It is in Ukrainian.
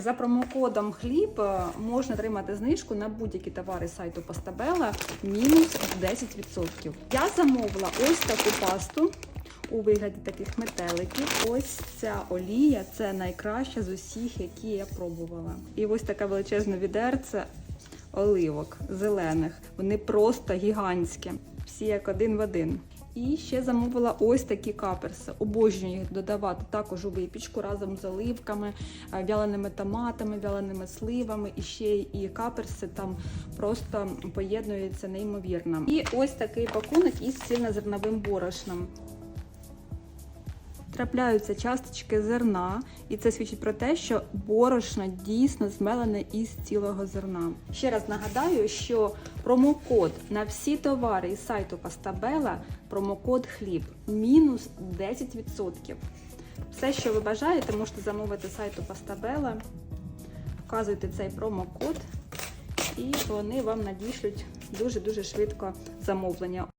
За промокодом хліб е, можна отримати знижку на будь-які товари сайту Постабела мінус 10%. Я замовила ось таку пасту у вигляді таких метеликів. Ось ця олія це найкраща з усіх, які я пробувала. І ось таке величезне відерце оливок зелених. Вони просто гігантські, всі як один в один. І ще замовила ось такі каперси. Обожнюю їх додавати також у випічку разом з оливками, е, вяленими томатами, вяленими сливами. І ще і каперси там просто поєднуються неймовірно. І ось такий пакунок із цільнозерновим борошном. Трапляються часточки зерна, і це свідчить про те, що борошно дійсно змелене із цілого зерна. Ще раз нагадаю, що промокод на всі товари із сайту Пастабела, промокод хліб мінус 10%. Все, що ви бажаєте, можете замовити сайту Пастабела, вказуйте цей промокод, і вони вам надішлють дуже-дуже швидко замовлення.